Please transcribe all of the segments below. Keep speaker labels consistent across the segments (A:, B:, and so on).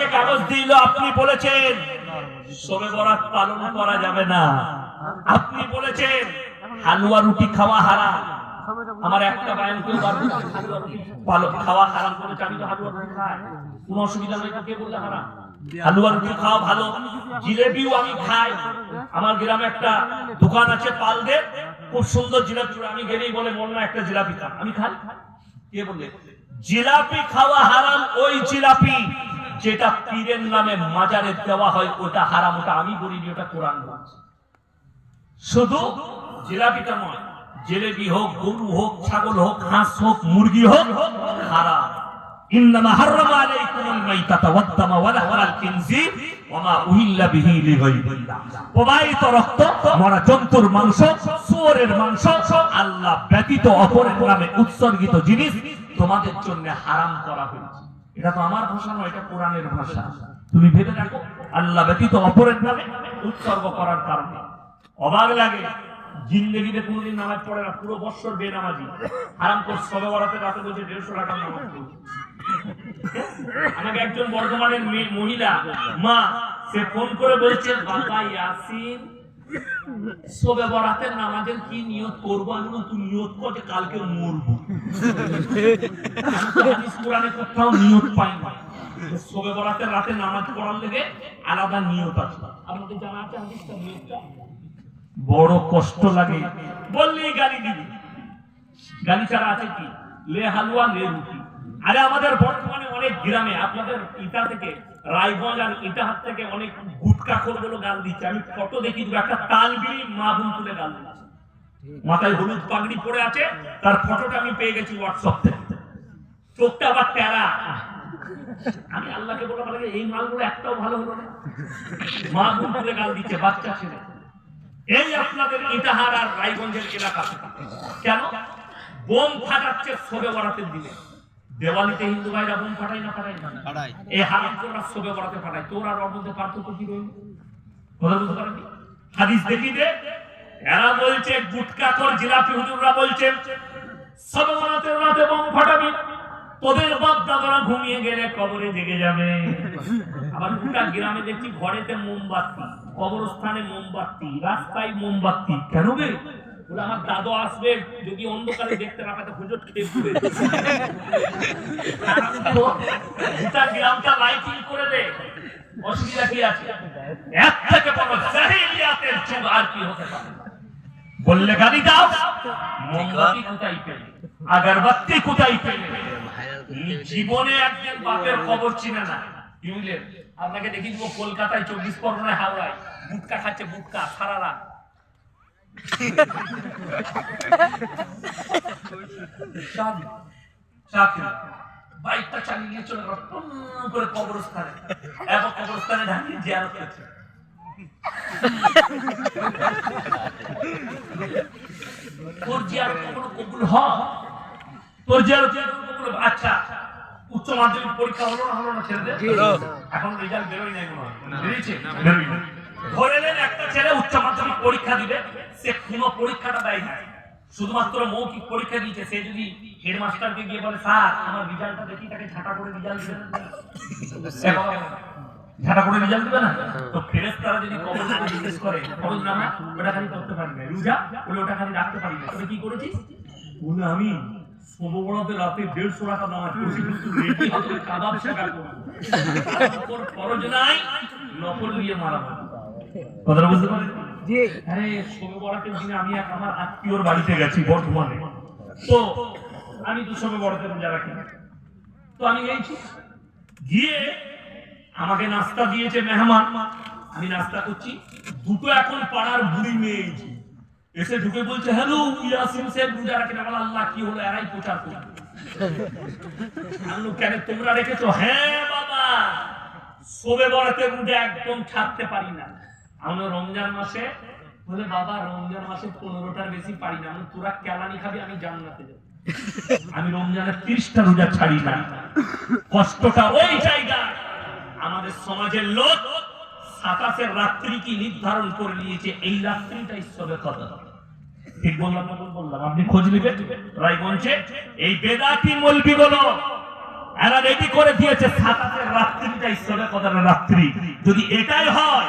A: আমাকে কাগজ দিল, আপনি বলেছেন, সবে বরাত পালন করা যাবে না। আপনি বলেছেন, হালুয়া রুটি খাওয়া হারাম। আমার একটা বায়ান কেউ খাওয়া হারাম। করেছে, আমি তো হালুয়া রুটি খাই। কোনো অসুবিধা নেই কে বললে হারাম? হালুয়া রুটি খাওয়া ভালো। জিলেবিও আমি খাই। আমার গ্রামে একটা দোকান আছে পালদে। খুব সুন্দর জিলাপি, আমি গেলেই বলে মন না, একটা জিলাপি খা। আমি খাই। কে বললে? জিলাপি খাওয়া হারাম, ওই জিলাপি। যেটা পীরের নামে মাজারে দেওয়া হয়, ওটা হারাম, ওটা আমি বলিনি ওটা কোরআন বলছে। শুধু জিলাপিটা নয় জেলেবি হোক, গরু হোক, ছাগল হোক, হাঁস হোক, মুরগি হোক, হারাম। আল্লাহ ব্যতীত অপরের নামে উৎসর্গিত জিনিস তোমাদের জন্য হারাম করা হয়েছে। এটা তো আমার ভাষা নয়, এটা কোরআনের ভাষা। তুমি ভেবে দেখো, আল্লাহ ব্যতীত অপরের নামে উৎসর্গ করার কারণে। অবাক লাগে, জিন্দগিতে কোনোদিন নামাজ পড়ে না, পুরো বছর বেনামাজি। হারাম করে সবে বরাতে রাতে বলছে দেড়শো টাকার নামাজ আমাকে একজন বর্ধমানের মহিলা, মা, সে ফোন করে বলছে, বাবা ইয়াসিন সবে বরাতের নামাজের কি নিয়ত আমি তুই নিয়ত কালকে কোরআনে কোথাও নিয়ত পাই না। সবে বরাতের রাতে নামাজ পড়ার লেগে আলাদা নিয়ত আছে। আপনাদের জানা আছে হাদিসটা নিয়তটা? বড় কষ্ট লাগে। বললেই গালি দিবি। গালি ছাড়া আছে কি? লে হালুয়া, লে রুটি। আরে আমাদের বর্তমানে অনেক গ্রামে আপনাদের ইটা থেকে, রায়গঞ্জ আর ইটাহার থেকে অনেক গুটকা গুলো গাল দিচ্ছে। আমি ফটো দেখি একটা তালবিলি মা বোন তুলে গাল দিচ্ছে। মাথায় হলুদ পাগড়ি পরে আছে, তার ফটোটা আমি পেয়ে গেছি হোয়াটসঅ্যাপ থেকে। চোখটা আবার টেরা। আমি আল্লাহকে বলে বলে এই মালগুলো একটাও ভালো হলো না। মা বোন তুলে গাল দিচ্ছে, বাচ্চা ছেলে। এই আপনাদের ইটাহার আর রায়গঞ্জের এলাকা। কেন? বোম ফাটাচ্ছে সবে বরাতের দিনে। দেওয়ালিতে হিন্দু ভাইরা না না? এই হারাম তোরা সবে ফাটাই তোর আর ওর মধ্যে পার্থক্য কি রইল? কথা বুঝতে পারেনি হাদিস দেখি দে। এরা বলছে গুটকা কর জিলাপি হুজুররা বলছে সবে রাতে বোম ফাটাবি। তোদের ঘুমিয়ে গেলে কবরে জেগে যাবে। আবার গোটা গ্রামে দেখছি ঘরেতে মোমবাতি কবরস্থানে মোমবাতি রাস্তায় মোমবাতি। কেন বে? বলে আমার দাদু আসবে? যদি অন্ধকারে দেখতে না খেয়ে গ্রামটা লাইটিং করে দে। অসুবিধা কি আছে? এক থেকে জাহিলিয়াতের যুগ আর কি হতে পারে? বললে গালি দাও। মোমবাতি কোথায় পেলে? আগরবাতি কোথায় পেলে? জীবনে একজন বাপের খবর চিনে না। কি আপনাকে দেখি কলকাতায় চব্বিশ পরগনায় হাওড়ায়। গুটকা খাচ্ছে গুটকা, সারা রাত। বাইকটা চালিয়ে চলে গেল করে কবরস্থানে এবং কবরস্থানে তোর কখনো কবুল হয় তোর কবুল আচ্ছা উচ্চ মাধ্যমিক পরীক্ষা হলো না হলো না ছেলেদের এখন রেজাল্ট বেরোয় নাই মনে হয় বেরিয়েছে বেরোয় নাই। ধরে নেন একটা ছেলে উচ্চ মাধ্যমিক পরীক্ষা দিবে সে কোনো পরীক্ষাটা দেয় না শুধুমাত্র মৌখিক পরীক্ষা দিয়েছে সে যদি হেডমাস্টারকে গিয়ে বলে স্যার আমার রেজাল্টটা দেখি তাকে ঝাঁটা করে রেজাল্ট দেবে না?" এ বাবা, ঝাঁটা করে রেজাল্ট দিবে না? তো ফেরেশতারা যদি কবর থেকে জিজ্ঞেস করে কবর নামা ওটা খালি করতে পারি না। রুজা? বলে ওটা খালি রাখতে পারি না। তবে কি করেছিস? বলে আমি সোমবারতে রাতে দেড়শো টাকা নামাজ পড়ছি কিন্তু রেডি হাতে কাবাব শেখা করব। নাই নকল দিয়ে মারাবো কথাটা বুঝতে পারেন আরে শবে বরাতের দিনে আমি এক আমার আত্মীয়র বাড়িতে গেছি বর্ধমানে। তো আমি তো বরাতে রোজা রাখি তো আমি গেছি গিয়ে আমাকে নাস্তা দিয়েছে মেহমান আমি নাস্তা করছি। দুটো এখন পাড়ার বুড়ি মেয়ে এসে ঢুকে বলছে হ্যালো ইয়াসিন সাহেব রোজা রাখেন? বলে আল্লাহ কি হলো? এরাই প্রচার করবে। আমি কেন তোমরা রেখেছো? হ্যাঁ বাবা শোবে বরাতে রোজা একদম ছাড়তে পারি না। আমরা রমজান মাসে বলে, বাবা, রমজান মাসে পনেরোটার বেশি পারি না। আমি তোরা কেলানি খাবি, আমি জান্নাতে যাব। আমি রমজানের তিরিশটা রোজা ছাড়ি না। কষ্টটা ওই জায়গা। আমাদের সমাজের লোক সাতাশের রাত্রি কি নির্ধারণ করে নিয়েছে, এই রাত্রিটা ঈশ্বরের কথা। ঠিক বললাম না বললাম? আপনি খোঁজ নেবেন? রায়গঞ্জে এই বেদাতি মলবি গুলো এরা রেডি করে দিয়েছে, সাতাশের রাত্রিটাই সবে কদার রাত্রি। যদি এটাই হয়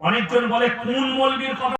A: অনেকজন বলে কোন মৌলবীর কথা